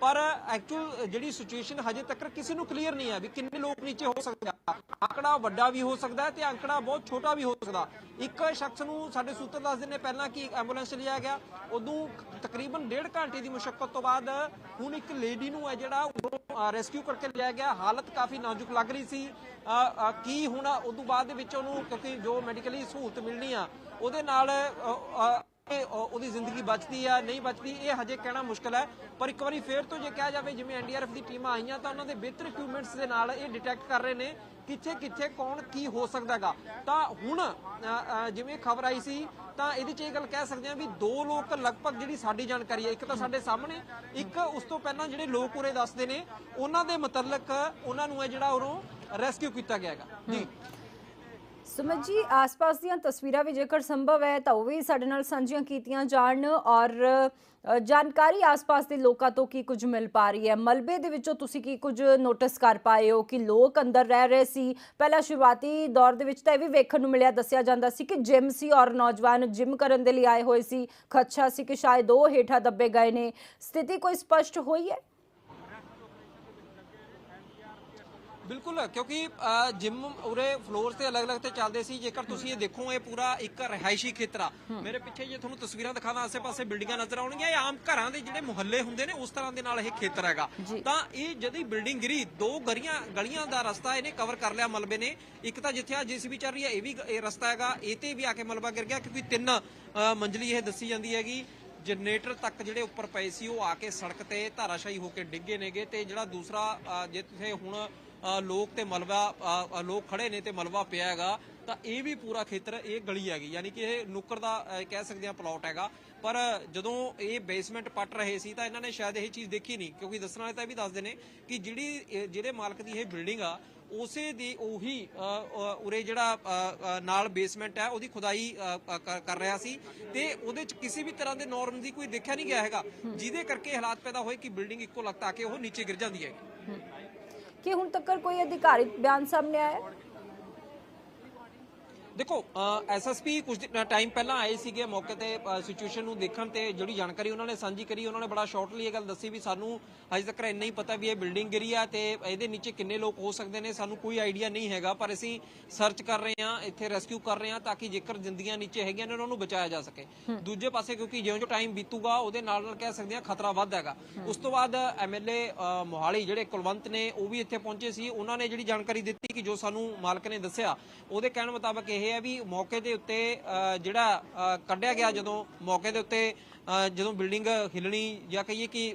ਪਰ ਐਕਚੁਅਲ ਜਿਹੜੀ ਸਿਚੁਏਸ਼ਨ ਹਜੇ ਤੱਕ ਕਿਸੇ ਨੂੰ ਕਲੀਅਰ ਨਹੀਂ ਹੈ ਵੀ ਕਿੰਨੇ ਲੋਕ ਨੀਚੇ ਹੋ ਸਕਦੇ ਆ। ਆંકੜਾ ਵੱਡਾ ਵੀ ਹੋ ਸਕਦਾ ਤੇ ਆંકੜਾ ਬਹੁਤ ਛੋਟਾ ਵੀ ਹੋ ਸਕਦਾ। ਇੱਕ ਸ਼ਖਸ ਨੂੰ ਸਾਡੇ ਸੂਤਰ ਦੱਸਦੇ ਨੇ ਪਹਿਲਾਂ ਕਿ ਐਂਬੂਲੈਂਸ ਲਿਆ ਗਿਆ। ਉਦੋਂ ਤਕਰੀਬਨ ਡੇਢ ਘੰਟੇ ਦੀ ਮੁਸ਼ਕਲ ਤੋਂ ਬਾਅਦ ਹੁਣ ਇੱਕ ਲੇਡੀ ਨੂੰ ਹੈ ਜਿਹੜਾ ਉਹ ਰੈਸਕਿਊ ਕਰਕੇ ਲਿਆ ਗਿਆ। ਹਾਲਤ ਕਾਫੀ ਨਾਜ਼ੁਕ ਲੱਗ ਰਹੀ ਸੀ। ਕੀ ਹੁਣ ਉਦੋਂ ਬਾਅਦ ਦੇ ਵਿੱਚ ਉਹਨੂੰ ਕਿਉਂਕਿ ਜੋ ਮੈਡੀਕਲੀ ਸਹੂਲਤ ਮਿਲਣੀ ਆ, ਉਹਦੇ ਨਾਲ ਉਹਦੀ ਜ਼ਿੰਦਗੀ ਬਚਦੀ ਆ, ਨਹੀਂ ਬਚਦੀ, ਇਹ ਹਜੇ ਕਹਿਣਾ ਮੁਸ਼ਕਲ ਹੈ। ਪਰ ਇੱਕ ਵਾਰੀ ਫੇਰ ਤੋਂ ਜੇ ਕਿਹਾ ਜਾਵੇ, ਜਿਵੇਂ ਐਨਡੀਆਰਐਫ ਦੀ ਟੀਮਾਂ ਆਈਆਂ ਤਾਂ ਉਹਨਾਂ ਦੇ ਬਿਹਤਰ ਇਕਵਿਪਮੈਂਟਸ ਦੇ ਨਾਲ ਇਹ ਡਿਟੈਕਟ ਕਰ ਰਹੇ ਨੇ ਕਿੱਥੇ ਕਿੱਥੇ ਕੌਣ ਕੀ ਹੋ ਸਕਦਾਗਾ। ਤਾਂ ਹੁਣ ਜਿਵੇਂ ਖਬਰ ਆਈ ਸੀ, ਤਾਂ ਇਹਦੇ 'ਚ ਇਹ ਗੱਲ ਕਹਿ ਸਕਦੇ ਹਾਂ ਵੀ ਦੋ ਲੋਕ ਲਗਭਗ ਜਿਹੜੀ ਸਾਡੀ ਜਾਣਕਾਰੀ ਹੈ, ਇੱਕ ਤਾਂ ਸਾਡੇ ਸਾਹਮਣੇ, ਇੱਕ ਉਸ ਤੋਂ ਪਹਿਲਾਂ ਜਿਹੜੇ ਲੋਕ ਉਰੇ ਦੱਸਦੇ ਨੇ, ਉਹਨਾਂ ਦੇ ਮੁਤਲਕ ਉਹਨਾਂ ਨੂੰ ਹੈ ਜਿਹੜਾ ਉਰੋਂ ਰੈਸਕਿਊ ਕੀਤਾ ਗਿਆ ਹੈਗਾ। ਜੀ। ਸੁਮਿਤ ਜੀ, ਆਸ-ਪਾਸ ਦੀਆਂ ਤਸਵੀਰਾਂ ਵੀ ਜੇਕਰ ਸੰਭਵ ਹੈ, ਤਾਂ ਉਹ ਵੀ ਸਾਡੇ ਨਾਲ ਸਾਂਝੀਆਂ ਕੀਤੀਆਂ ਜਾਣ ਔਰ ਜਾਣਕਾਰੀ ਆਸ-ਪਾਸ ਦੇ ਲੋਕਾਂ ਤੋਂ ਕੀ ਕੁਝ ਮਿਲ ਪਾ ਰਹੀ ਹੈ? ਮਲਬੇ ਦੇ ਵਿੱਚੋਂ ਤੁਸੀਂ ਕੀ ਕੁਝ ਨੋਟਿਸ ਕਰ ਪਾਏ ਹੋ ਕਿ ਲੋਕ ਅੰਦਰ ਰਹਿ ਰਹੇ ਸੀ? ਪਹਿਲਾਂ ਸ਼ੁਰੂਆਤੀ ਦੌਰ ਦੇ ਵਿੱਚ ਤਾਂ ਇਹ ਵੀ ਵੇਖਣ ਨੂੰ ਮਿਲਿਆ, ਦੱਸਿਆ ਜਾਂਦਾ ਸੀ ਕਿ ਜਿਮ ਸੀ ਔਰ ਨੌਜਵਾਨ ਜਿਮ ਕਰਨ ਦੇ ਲਈ ਆਏ ਹੋਏ ਸੀ। ਖੱਛਾ ਸੀ ਕਿ ਸ਼ਾਇਦ ਉਹ ਹੇਠਾਂ ਦੱਬੇ ਗਏ ਨੇ। ਸਥਿਤੀ ਕੋਈ ਸਪਸ਼ਟ ਹੋਈ ਹੈ? ਬਿਲਕੁਲ ਕਿਉਂਕਿ ਜਿਮ ਉਰੇ ਫਲੋਰ ਤੇ ਅਲੱਗ-ਅਲੱਗ ਤੇ ਚੱਲਦੇ ਸੀ ਜੇਕਰ ਤੁਸੀਂ ਇਹ ਦੇਖੋ ਇਹ ਪੂਰਾ ਇੱਕ ਰਿਹਾਇਸ਼ੀ ਖੇਤਰ ਮੇਰੇ ਪਿੱਛੇ ਜੇ ਤੁਹਾਨੂੰ ਤਸਵੀਰਾਂ ਦਿਖਾਵਾਂ ਆਸੇ-ਪਾਸੇ ਬਿਲਡਿੰਗਾਂ ਨਜ਼ਰ ਆਉਣਗੀਆਂ ਇਹ ਆਮ ਘਰਾਂ ਦੇ ਜਿਹੜੇ ਮੁਹੱਲੇ ਹੁੰਦੇ ਨੇ ਉਸ ਤਰ੍ਹਾਂ ਦੇ ਨਾਲ ਇਹ ਖੇਤਰ ਹੈਗਾ। ਜੀ। ਤਾਂ ਇਹ ਜਦੋਂ ਬਿਲਡਿੰਗ ਗਿਰੀ ਦੋ ਗਲੀਆਂ ਗਲੀਆਂ ਦਾ ਰਸਤਾ ਇਹਨੇ ਕਵਰ ਕਰ ਲਿਆ ਮਲਬੇ ਨੇ। ਇੱਕ ਤਾਂ ਜਿੱਥੇ ਆ ਜੀਸੀਬੀ ਚੱਲ ਰਹੀ ਹੈ ਇਹ ਵੀ ਇਹ ਰਸਤਾ ਹੈਗਾ ਇਹ ਤੇ ਵੀ ਆ ਕੇ ਮਲਬਾ ਗਿਰ ਗਿਆ ਕਿਉਂਕਿ ਤਿੰਨ ਮੰਜ਼ਲੀ ਇਹ ਦੱਸੀ ਜਾਂਦੀ ਹੈਗੀ। ਜਨਰੇਟਰ ਤੱਕ ਜਿਹੜੇ ਉੱਪਰ ਪਏ ਸੀ ਉਹ ਆ ਕੇ ਸੜਕ ਤੇ ਧਾਰਾਸ਼ਾਹੀ ਹੋ ਕੇ ਡਿੱਗੇ ਨੇਗੇ ਤੇ ਜਿਹੜਾ ਦੂਸਰਾ ਅ, ਜਿੱਥੇ ਹੁਣ ਲੋਕ ਤੇ ਮਲਬਾ ਲੋਕ ਖੜੇ ਨੇ ਤੇ ਮਲਬਾ ਪਿਆ ਹੈਗਾ ਤਾਂ ਇਹ ਵੀ ਪੂਰਾ ਖੇਤਰ ਇਹ ਗਲੀ ਹੈਗੀ। ਯਾਨੀ ਕਿ ਇਹ ਨੁੱਕਰ ਦਾ ਅ, ਕਹਿ ਸਕਦੇ ਆ ਪਲਾਟ ਹੈਗਾ। ਪਰ ਜਦੋਂ ਇਹ ਬੇਸਮੈਂਟ ਪੱਟ ਰਹੇ ਸੀ ਤਾਂ ਇਹਨਾਂ ਨੇ ਸ਼ਾਇਦ ਇਹ ਚੀਜ਼ ਦੇਖੀ ਨਹੀਂ। ਕਿਉਂਕਿ ਦੱਸਣ ਵਾਲੇ ਤਾਂ ਵੀ ਦੱਸਦੇ ਨੇ ਕਿ ਜਿਹੜੀ ਜਿਹੜੇ ਮਾਲਕ ਦੀ ਇਹ ਬਿਲਡਿੰਗ ਆ ਉਸੇ ਦੀ ਉਹੀ ਉਰੇ ਜਿਹੜਾ ਨਾਲ ਬੇਸਮੈਂਟ ਹੈ ਉਹਦੀ ਖੁਦਾਈ ਕਰ- ਰਿਹਾ ਸੀ। ਤੇ ਉਹਦੇ ਚ ਕਿਸੇ ਵੀ ਤਰ੍ਹਾਂ ਦੇ ਨਾਰਮ ਦੀ ਕੋਈ ਦੇਖਿਆ ਨਹੀਂ ਗਿਆ ਹੈਗਾ ਜਿਹਦੇ ਕਰਕੇ ਹਾਲਾਤ ਪੈਦਾ ਹੋਏ ਕਿ ਬਿਲਡਿੰਗ ਇੱਕੋ ਲਗਤ ਆ ਕੇ ਉਹ ਨੀਚੇ ਗਿਰ ਜਾਂਦੀ ਹੈ ਕਿ ਹੁਣ ਤੱਕ ਕੋਈ ਅਧਿਕਾਰਿਤ ਬਿਆਨ ਸਾਹਮਣੇ ਆਇਆ ਦੇਖੋ ਐਸਐਸਪੀ ਕੁਝ ਟਾਈਮ ਪਹਿਲਾਂ ਆਏ ਸੀਗੇ ਮੌਕੇ ਤੇ ਸਿਚੁਏਸ਼ਨ ਨੂੰ ਦੇਖਣ ਤੇ ਜਿਹੜੀ ਜਾਣਕਾਰੀ ਉਹਨਾਂ ਨੇ ਸਾਂਝੀ ਕਰੀ ਉਹਨਾਂ ਨੇ ਬੜਾ ਸ਼ਾਰਟਲੀ ਇਹ ਗੱਲ ਦੱਸੀ ਵੀ ਸਾਨੂੰ ਅਜੇ ਤੱਕ ਇੰਨਾ ਹੀ ਪਤਾ ਵੀ ਇਹ ਬਿਲਡਿੰਗ ਗਿਰੀ ਆ ਤੇ ਇਹਦੇ ਨੀਚੇ ਕਿੰਨੇ ਲੋਕ ਹੋ ਸਕਦੇ ਨੇ ਸਾਨੂੰ ਕੋਈ ਆਈਡੀਆ ਨਹੀਂ ਹੈਗਾ ਪਰ ਅਸੀਂ ਸਰਚ ਕਰ ਰਹੇ ਹਾਂ ਇੱਥੇ ਰੈਸਕਿਊ ਕਰ ਰਹੇ ਹਾਂ ਤਾਂ ਕਿ ਜੇਕਰ ਜ਼ਿੰਦਗੀਆਂ ਨੀਚੇ ਹੈਗੀਆਂ ਨੇ ਉਹਨਾਂ ਨੂੰ ਬਚਾਇਆ ਜਾ ਸਕੇ। ਦੂਜੇ ਪਾਸੇ ਕਿਉਂਕਿ ਜਿਉਂ-ਜਿਉਂ ਟਾਈਮ ਬੀਤੂਗਾ ਉਹਦੇ ਨਾਲ ਨਾਲ ਕਹਿ ਸਕਦੇ ਹਾਂ ਖਤਰਾ ਵੱਧ ਹੈਗਾ। ਉਸ ਤੋਂ ਬਾਅਦ ਐਮਐਲਏ ਮੋਹਾਲੀ ਜਿਹੜੇ ਕੁਲਵੰਤ ਨੇ ਉਹ ਵੀ ਇੱਥੇ ਪਹੁੰਚੇ ਸੀ। ਉਹਨਾਂ ਨੇ ਜਿਹੜੀ ਜਾਣਕਾਰੀ ਦਿੱਤੀ ਕਿ ਜੋ ਸਾਨੂੰ ਮਾਲਕ ਨੇ ਦੱਸਿਆ ਉਹਦੇ ਕਹਿਣ ਮੁਤਾਬਕ ਇਹ ਹੈ ਵੀ ਮੌਕੇ ਦੇ ਉੱਤੇ ਅ, ਜਿਹੜਾ ਅ, ਕੱਢਿਆ ਗਿਆ ਜਦੋਂ ਮੌਕੇ ਦੇ ਉੱਤੇ ਜਦੋਂ ਬਿਲਡਿੰਗ ਹਿੱਲਣੀ ਜਾਂ ਕਹੀਏ ਕਿ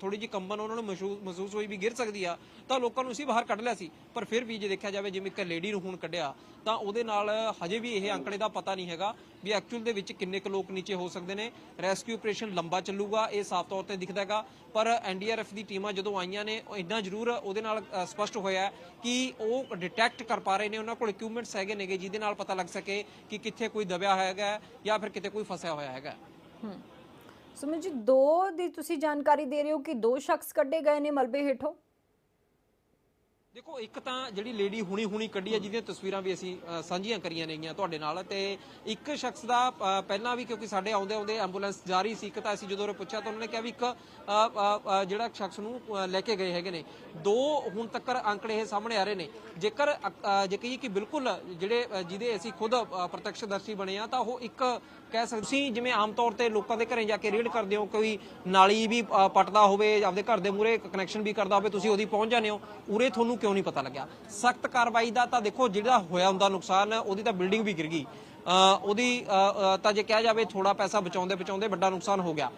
ਥੋੜੀ ਜਿਹੀ ਕੰਬਨ ਉਹਨਾਂ ਨੂੰ ਮਹਿਸੂਸ ਮਹਿਸੂਸ ਹੋਈ ਵੀ ਗਿਰ ਸਕਦੀ ਆ ਤਾਂ ਲੋਕਾਂ ਨੂੰ ਅਸੀਂ ਬਾਹਰ ਕੱਢ ਲਿਆ ਸੀ। ਪਰ ਫਿਰ ਵੀ ਜੇ ਦੇਖਿਆ ਜਾਵੇ ਜਿਵੇਂ ਇੱਕ ਲੇਡੀ ਨੂੰ ਹੁਣ ਕੱਢਿਆ ਤਾਂ ਉਹਦੇ ਨਾਲ ਹਜੇ ਵੀ ਇਹ ਅੰਕੜੇ ਦਾ ਪਤਾ ਨਹੀਂ ਹੈਗਾ ਵੀ ਐਕਚੁਅਲ ਦੇ ਵਿੱਚ ਕਿੰਨੇ ਕੁ ਲੋਕ ਨੀਚੇ ਹੋ ਸਕਦੇ ਨੇ। ਰੈਸਕਿਊ ਆਪਰੇਸ਼ਨ ਲੰਬਾ ਚੱਲੂਗਾ ਇਹ ਸਾਫ਼ ਤੌਰ ਤੇ ਦਿਖਦਾ ਹੈਗਾ। ਪਰ ਐਨਡੀਆਰਐਫ ਦੀ ਟੀਮਾਂ ਜਦੋਂ ਆਈਆਂ ਨੇ ਉਹ ਇੰਨਾ ਜ਼ਰੂਰ ਉਹਦੇ ਨਾਲ ਅ, ਸਪਸ਼ਟ ਹੋਇਆ ਕਿ ਉਹ ਡਿਟੈਕਟ ਕਰ ਪਾ ਰਹੇ ਨੇ ਉਹਨਾਂ ਕੋਲ ਇਕਵਿਪਮੈਂਟਸ ਹੈਗੇ ਨੇਗੇ ਜਿਹਦੇ ਨਾਲ ਪਤਾ ਲੱਗ ਸਕੇ ਕਿ ਕਿੱਥੇ ਕੋਈ ਦਬਿਆ ਹੋਇਆ ਹੈਗਾ ਜਾਂ ਫਿਰ ਕਿਤੇ ਕੋਈ ਫਸਿਆ ਹੋਇਆ ਹੈਗਾ। ਹਮ ਸੁਮਿਤ ਜੀ, ਦੋ ਦੀ ਤੁਸੀਂ ਜਾਣਕਾਰੀ ਦੇ ਰਹੇ ਹੋ ਕਿ ਦੋ ਸ਼ਖਸ ਕੱਢੇ ਗਏ ਨੇ ਮਲਬੇ ਹੇਠੋਂ? ਦੇਖੋ, ਇੱਕ ਤਾਂ ਜਿਹੜੀ ਲੇਡੀ ਹੁਣੀ ਹੁਣੀ ਕੱਢੀ ਹੈ, ਜਿਹਦੀਆਂ ਤਸਵੀਰਾਂ ਵੀ ਅਸੀਂ ਸਾਂਝੀਆਂ ਕਰੀਆਂ ਨੇਗੀਆਂ ਤੁਹਾਡੇ ਨਾਲ ਤੇ ਇੱਕ ਸ਼ਖਸ ਦਾ ਪਹਿਲਾਂ ਵੀ ਕਿਉਂਕਿ ਸਾਡੇ ਆਉਂਦੇ ਆਉਂਦੇ ਐਂਬੂਲੈਂਸ ਜਾਰੀ ਸੀ, ਇੱਕ ਤਾਂ ਅਸੀਂ ਜਦੋਂ ਉਹ ਪੁੱਛਿਆ ਤਾਂ ਉਹਨਾਂ ਨੇ ਕਿਹਾ ਵੀ ਇੱਕ ਜਿਹੜਾ ਸ਼ਖਸ ਨੂੰ ਲੈ ਕੇ ਗਏ ਹੈਗੇ ਨੇ। ਦੋ ਹੁਣ ਤੱਕ ਅੰਕੜੇ ਇਹ ਸਾਹਮਣੇ ਆ ਰਹੇ ਨੇ। ਜੇਕਰ ਜੇ ਕਹੀਏ ਕਿ ਬਿਲਕੁਲ ਜਿਹੜੇ ਜਿਹਦੇ ਅਸੀਂ ਖੁਦ ਪ੍ਰਤੱਖਦਰਸ਼ੀ ਬਣੇ ਆ ਤਾਂ ਉਹ ਇੱਕ ਕਹਿ ਸਕਦੇ ਸੀ ਜਿਵੇਂ ਆਮ ਤੌਰ ਤੇ ਲੋਕਾਂ ਦੇ ਘਰੇ ਜਾ ਕੇ ਰੇਡ ਕਰਦੇ ਹੋ ਕੋਈ ਨਾਲੀ ਵੀ ਅ, ਹੋਵੇ ਆਪਦੇ ਘਰ ਦੇ ਮੂਰੇ ਕਨੈਕਸ਼ਨ ਵੀ ਕਰਦਾ ਹੋਵੇ ਤੁਸੀਂ ਉਹਦੀ ਪਹੁੰਚ ਜਾਂਦੇ ਹੋ ਉਰੇ ਤੁਹਾਨੂੰ ਕਿਉਂ ਨਹੀਂ ਪਤਾ ਲੱਗਿਆ? ਸਖਤ ਕਾਰਵਾਈ ਦਾ ਤਾਂ ਦੇਖੋ ਜਿਹੜਾ ਹੋਇਆ ਹੁੰਦਾ ਨੁਕਸਾਨ ਉਹਦੀ ਤਾਂ ਬਿਲਡਿੰਗ ਵੀ ਗਿਰ ਗਈ। ਉਹਦੀ ਤਾਂ ਜੇ ਕਿਹਾ ਜਾਵੇ ਥੋੜਾ ਪੈਸਾ ਬਚਾਉਂਦੇ ਬਚਾਉਂਦੇ ਵੱਡਾ ਨੁਕਸਾਨ ਹੋ ਗਿਆ।